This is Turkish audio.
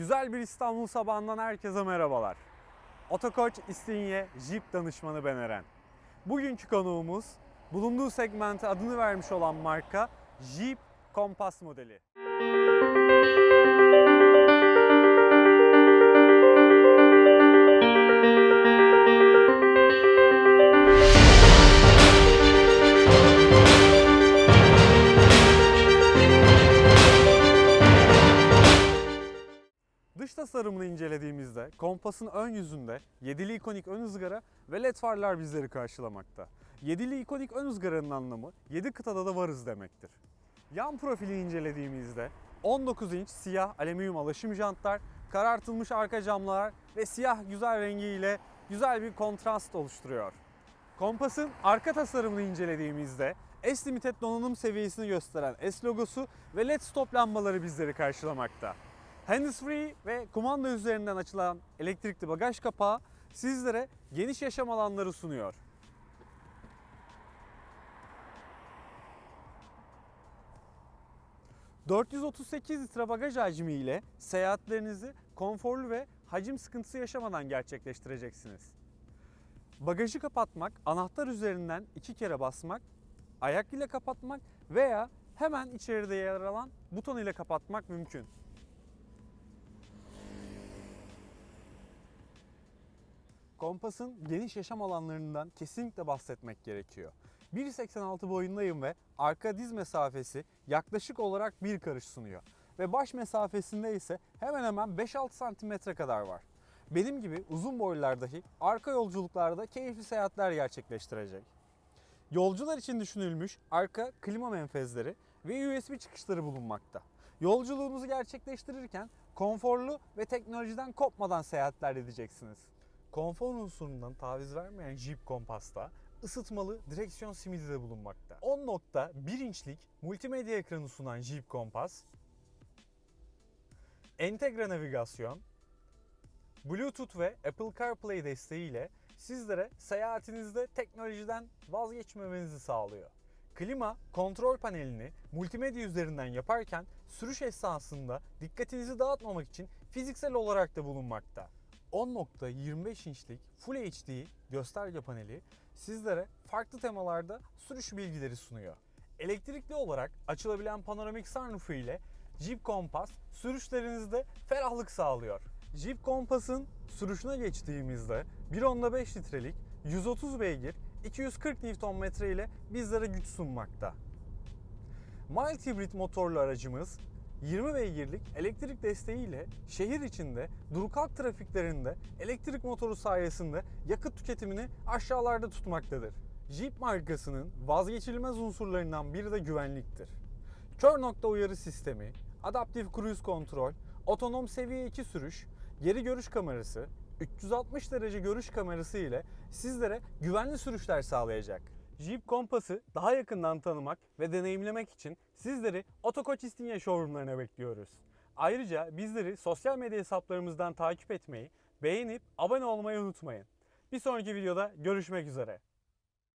Güzel bir İstanbul sabahından herkese merhabalar. Otokoç İstinye Jeep danışmanı ben Eren. Bugünkü konuğumuz bulunduğu segmente adını vermiş olan marka Jeep Compass modeli. Tasarımını incelediğimizde kompasın ön yüzünde yedili ikonik ön ızgara ve led farlar bizleri karşılamakta. Yedili ikonik ön ızgaranın anlamı 7 kıtada da varız demektir. Yan profili incelediğimizde 19 inç siyah alüminyum alaşım jantlar, karartılmış arka camlar ve siyah güzel rengiyle güzel bir kontrast oluşturuyor. Kompasın arka tasarımını incelediğimizde S Limited donanım seviyesini gösteren S logosu ve LED stop lambaları bizleri karşılamakta. Hands-free ve kumanda üzerinden açılan elektrikli bagaj kapağı sizlere geniş yaşam alanları sunuyor. ...438 litre bagaj hacmi ile seyahatlerinizi konforlu ve hacim sıkıntısı yaşamadan gerçekleştireceksiniz. Bagajı kapatmak, anahtar üzerinden iki kere basmak, ayak ile kapatmak veya hemen içeride yer alan buton ile kapatmak mümkün. Kompas'ın geniş yaşam alanlarından kesinlikle bahsetmek gerekiyor. 1.86 boyundayım ve arka diz mesafesi yaklaşık olarak bir karış sunuyor. Ve baş mesafesinde ise hemen hemen 5-6 santimetre kadar var. Benim gibi uzun boylular dahi arka yolculuklarda keyifli seyahatler gerçekleştirecek. Yolcular için düşünülmüş arka klima menfezleri ve USB çıkışları bulunmakta. Yolculuğunuzu gerçekleştirirken konforlu ve teknolojiden kopmadan seyahatler edeceksiniz. Konfor unsurundan taviz vermeyen Jeep Compass'ta ısıtmalı direksiyon simidi de bulunmakta. 10.1 inçlik multimedya ekranı sunan Jeep Compass, entegre navigasyon, Bluetooth ve Apple CarPlay desteğiyle sizlere seyahatinizde teknolojiden vazgeçmemenizi sağlıyor. Klima kontrol panelini multimedya üzerinden yaparken sürüş esnasında dikkatinizi dağıtmamak için fiziksel olarak da bulunmakta. 10.25 inçlik Full HD gösterge paneli sizlere farklı temalarda sürüş bilgileri sunuyor. Elektrikli olarak açılabilen panoramik sunroofu ile Jeep Compass sürüşlerinizde ferahlık sağlıyor. Jeep Compass'ın sürüşüne geçtiğimizde 1.5 litrelik 130 beygir 240 Nm ile bizlere güç sunmakta. Mild hibrit motorlu aracımız 20 beygirlik elektrik desteğiyle şehir içinde dur kalk trafiklerinde elektrik motoru sayesinde yakıt tüketimini aşağılarda tutmaktadır. Jeep markasının vazgeçilmez unsurlarından biri de güvenliktir. Kör nokta uyarı sistemi, adaptif cruise kontrol, otonom seviye 2 sürüş, geri görüş kamerası, 360 derece görüş kamerası ile sizlere güvenli sürüşler sağlayacak. Jeep Compass'ı daha yakından tanımak ve deneyimlemek için sizleri Otokoç İstinye showroomlarına bekliyoruz. Ayrıca bizleri sosyal medya hesaplarımızdan takip etmeyi, beğenip abone olmayı unutmayın. Bir sonraki videoda görüşmek üzere.